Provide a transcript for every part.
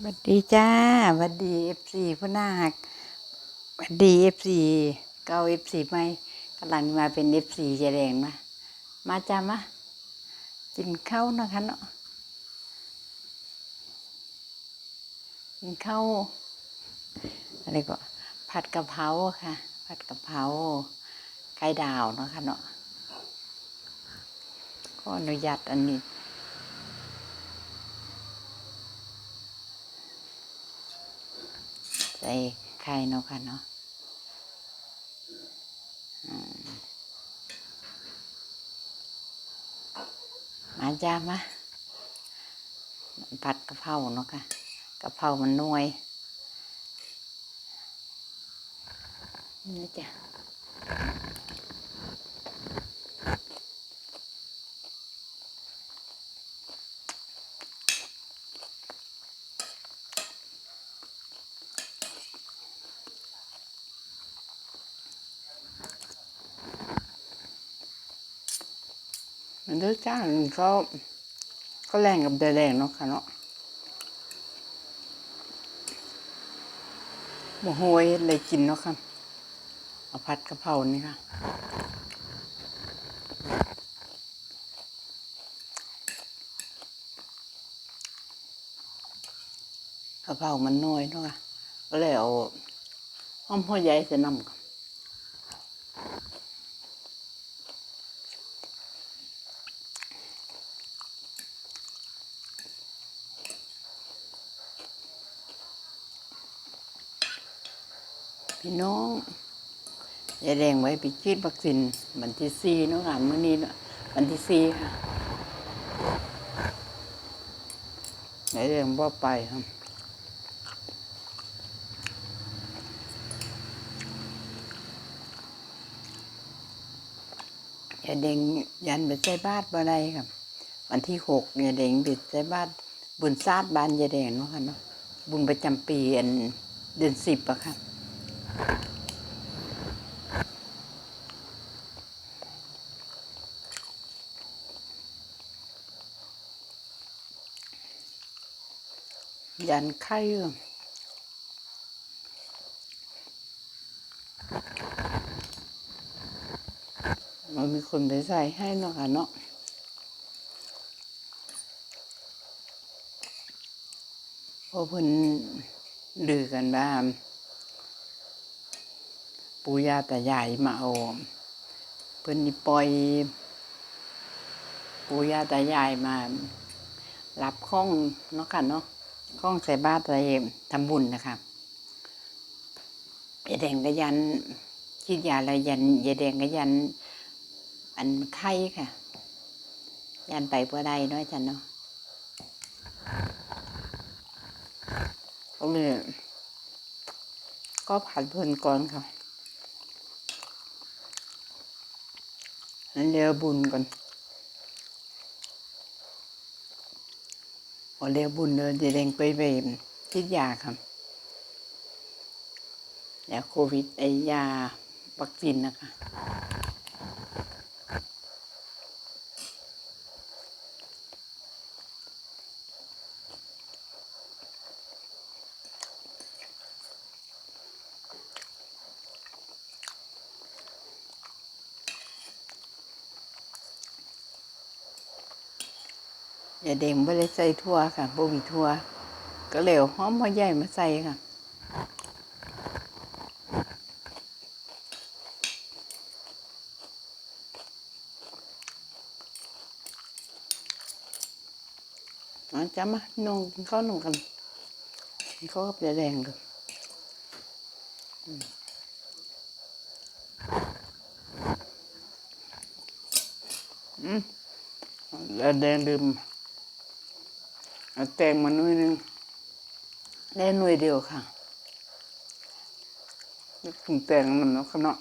สวัสดีจ้าสวัสดีเอฟซีผู้นาคสวัสดีเอฟซีเก้าเอฟซีไหมกำลังมาเป็นเอฟซีเจแดงมามาจ้ามากินข้าวเนาะคะเนาะกินข้าวอะไรก็ผัดกะเพราค่ะ ผัดกะเพราไข่ดาวเนาะคะเนาะขออนุญาตอันนี้ ส่ไข่เนาะค่ะเนาะอืมมาจ้ามาผัดกะเพราเนาะค่ะกะเพรามันนวยนี่จ้ะ มันเลือกจ้ามันก็ก็แรงกับเดแรงเนาะค่ะเนาะหมูโหยเลยกินเนาะค่ะเอาผัดกะเพรานี่ค่ะกะเพรามันน้อยเนาะค่ะก็เลยเอาหอมหัวใหญ่ใส่น้ำค่ะ พี่น้องยายแดงไว้ไปฉีดวัคซีนวันที่สี่เนาะค่ะมื้อนี้วันที่สี่ค่ะยายแดงบ่ไปครับยายเด้งยันไปใส่บาทบ่ได้ครับ วันที่หกยายเด้งไปใส่บาทบุญซาดบ้านยายแดงเนาะค่ะเนาะบุญประจำปีอันเดือนสิบอะค่ะ ยันไข่มันมีคนไปใส่ให้เนาะค่ะเนาะเพราะเพิ่นลือกันว่าง ปู่ย่าตายายมาเอาเพิ่นนี่ปล่อย ปู่ย่าตายายมารับข้องเนาะค่ะเนาะข้องใส่บาตรอะไรทำบุญนะคะยายแดงก็ยันคิดยาอะไรยันยายแดงก็ยัน อันไข้ค่ะ ยันไปเพื่อใดเนาะจันเนาะก็เลยก็ผัดเพลินก่อนค่ะ นั้นเรียบุญก่อนพอเรียบุญเลยจะเร่งไปไปคิดยาค่ะยาโควิดไอยาวัคซีนนะคะ อย่าเด้งไม่ได้ใส่ทั่วค่ะบ่มีทั่ว ก็เหลวหอมหัวใหญ่มาใส่ค่ะมาจ้ามานงกินข้าวนุ่มกันกินข้าวกับยาแดงกันอืมอืมยาแดงดื่ม เอาแตงมาหน่วยหนึงได้หน่วยเดียวค่ะนึกถึงแตงมันเนาะค่ะเนาะ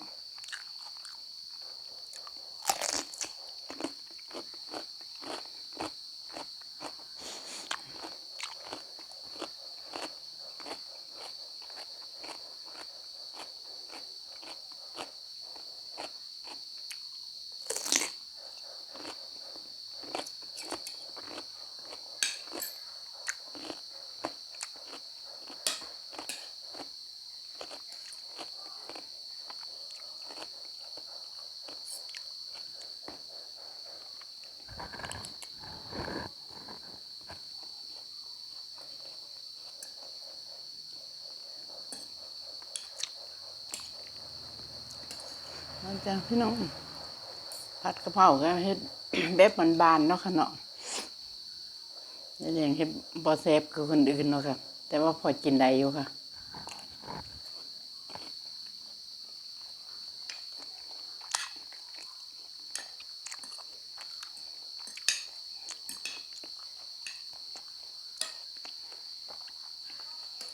มันจะพี่น้องผัดกะเพราก็เฮ็ดแบบบานๆเนาะค่ะเนาะนี่เองเฮ็ดบ่แซ่บคือคนอื่นเนาะค่ะ แต่ว่าพอกินได้อยู่ค่ะ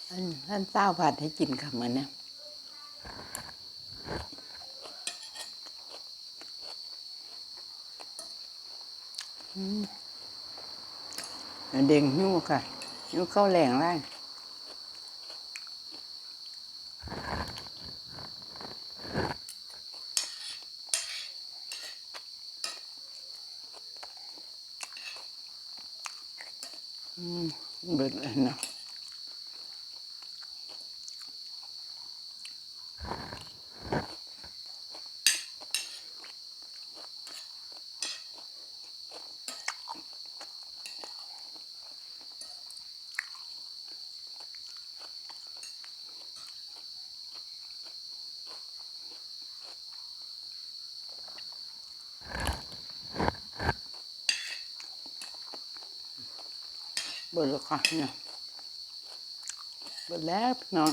ท่านท่านเจ้าผัดให้กินค่ะเหมือนเนี่ย เด้งหิ้วค่ะหิ้วเข้าแหล่งล่างอืมเบิดเลยเนาะ เบิดแล้วค่ะเนี่ยเบิดแล้วพี่น้อง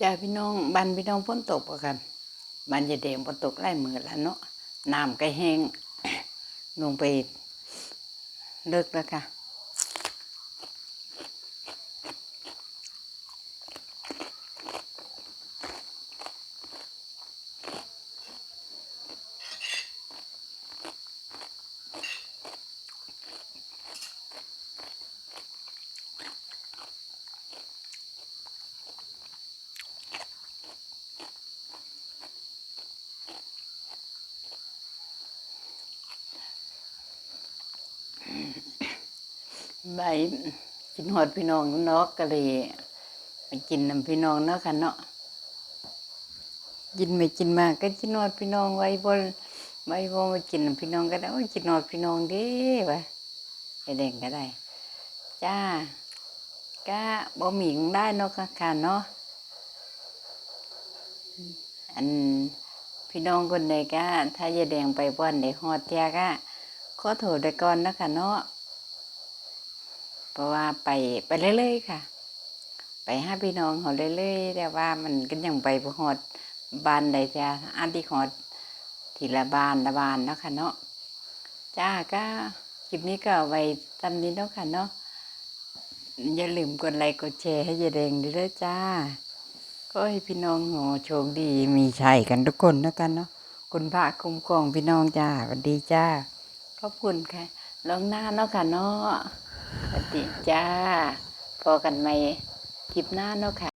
จ้าพี่น้องบันพี่น้องฝนตกปะกันบันจะเดงฝนตกไล่มือแล้วเนาะน้ำก็แห้งลงไปเลิกแล้วค่ะ ใบกินหอดพี่น้องนาะก็เลยไปกินน้ำพี่น้องเนาะค่ะเนาะกินไม่กินมากก็กินหอดพี่น้องไว้บนไว้บนมากินน้ำพี่น้องก็ได้โอ้ยกินหอดพี่น้องดิวะไอเด็กก็ได้ จ้าก็บ่หมิงได้เนาะค่ะเนาะอันพี่น้องคนใดก็ถ้ายายแดงไปบ้านได้ฮอดเทียก็ขอโทษด้วยก่อนนะคะเนาะ เพราะว่าไปไปเรื่อยๆค่ะ ไปหาพี่น้องเขาเรื่อยๆแต่ว่ามันก็ยังไปบ่ฮอดบ้านใดจ้าอันที่ฮอดทีละบ้านละบ้านเนาะค่ะเนาะจ้าก็คลิปนี้ก็ไว้ตามนี้เนาะค่ะเนาะอย่าลืมกดไลค์กดแชร์ให้ยายแดงด้วยจ้าก็ให้พี่น้องโหโชคดีมีชัยกันทุกคนนะกันเนาะคุณพระคุ้มครองพี่น้องจ้าสวัสดีจ้าขอบคุณค่ะลองหน้าเนาะค่ะเนาะ ติจ้าพอกันไหมคลิปหน้าเนาะค่ะ